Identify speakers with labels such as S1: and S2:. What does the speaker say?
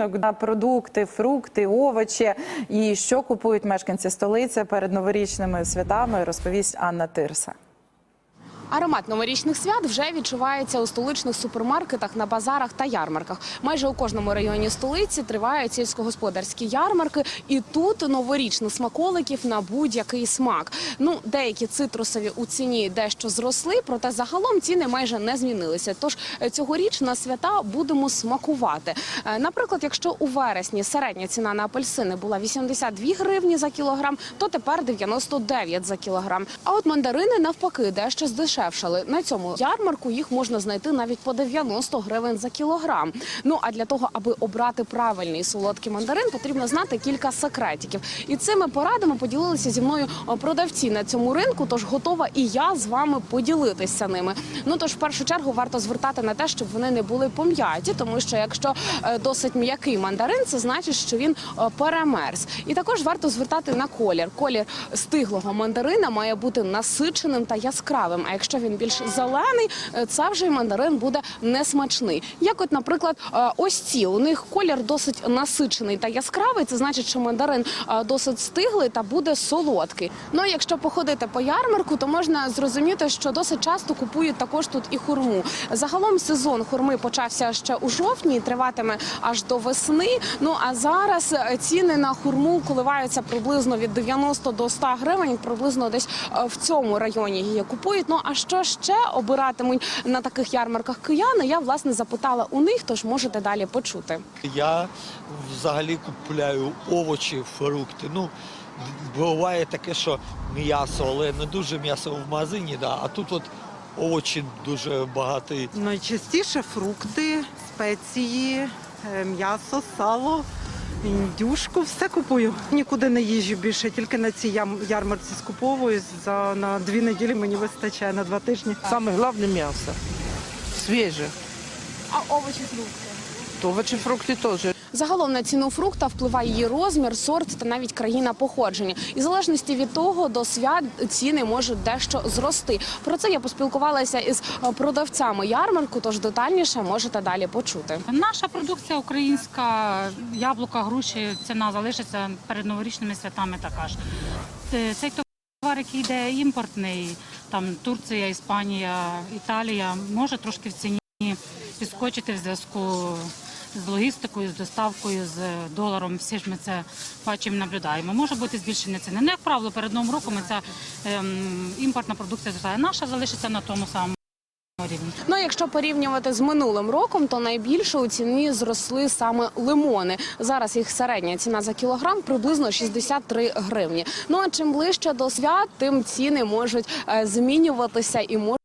S1: ринок на продукти, фрукти, овочі і що купують мешканці столиці перед новорічними святами, розповість Анна Тирса.
S2: Аромат новорічних свят вже відчувається у столичних супермаркетах, на базарах та ярмарках. Майже у кожному районі столиці тривають сільськогосподарські ярмарки, і тут новорічних смаколиків на будь-який смак. Ну, деякі цитрусові у ціні дещо зросли, проте загалом ціни майже не змінилися. Тож цьогоріч на свята будемо смакувати. Е, Наприклад, якщо у вересні середня ціна на апельсини була 82 гривні за кілограм, то тепер 99 за кілограм. А от мандарини навпаки дещо здешевшали. На цьому ярмарку їх можна знайти навіть по 90 гривень за кілограм. Ну а для того, аби обрати правильний солодкий мандарин, потрібно знати кілька секретиків. І цими порадами поділилися зі мною продавці на цьому ринку. Тож готова і я з вами поділитися ними. Ну тож в першу чергу варто звертати на те, щоб вони не були пом'яті, тому що якщо е, досить м'який мандарин, це значить, що він е, перемерз. І також варто звертати на колір. Колір стиглого мандарина має бути насиченим та яскравим. А якщо він більш зелений, е, це вже мандарин буде несмачний. Як, от, наприклад, е, ось ці у них колір досить насичений та яскравий. Це значить, що мандарин е, досить стиглий та буде солодкий. Ну якщо походити по ярмарку, то можна зрозуміти, що досить часто купують також тут і хурму. Загалом сезон хурми почався ще у жовтні, триватиме аж до весни. Ну а зараз ціни на хурму коливаються приблизно від 90 до 100 гривень, приблизно десь в цьому районі її купують. Ну а що ще обиратимуть на таких ярмарках кияни? Я власне запитала у них, тож можете далі почути.
S3: Я взагалі купляю овочі, фрукти. Ну, буває таке, що м'ясо, але не дуже м'ясо в магазині, да, а тут от овочі дуже багато.
S4: Найчастіше фрукти, спеції, е, м'ясо, сало, індюшку, все купую. Нікуди не їжджу більше, тільки на цій ярмарці скуповую. За на дві неділі мені вистачає на два тижні.
S5: Саме головне мясо. Свіже.
S2: А овочі фрукти?
S5: Овочі фрукти тоже.
S2: Загалом на ціну фрукта впливає її розмір, сорт та навіть країна походження. І в залежності від того до свят ціни можуть дещо зрости. Про це я поспілкувалася із продавцями ярмарку, тож детальніше можете далі почути.
S6: Наша продукція українська, яблука, груші, ціна залишиться перед новорічними святами така ж. Е, Цей товар, який йде імпортний, там Турція, Іспанія, Італія, може трошки в ціні підскочити в зв'язку з логістикою, з доставкою, з доларом. Всі ж ми це бачимо, наблюдаємо. Може бути збільшення ціни. Ну, як правило, перед новим роком ця ем, імпортна продукція зростає. Наша залишиться на тому самому.
S2: Ну якщо порівнювати з минулим роком, то найбільше у ціні зросли саме лимони. Зараз їх середня ціна за кілограм приблизно 63 гривні. Ну а чим ближче до свят, тим ціни можуть е, змінюватися і можуть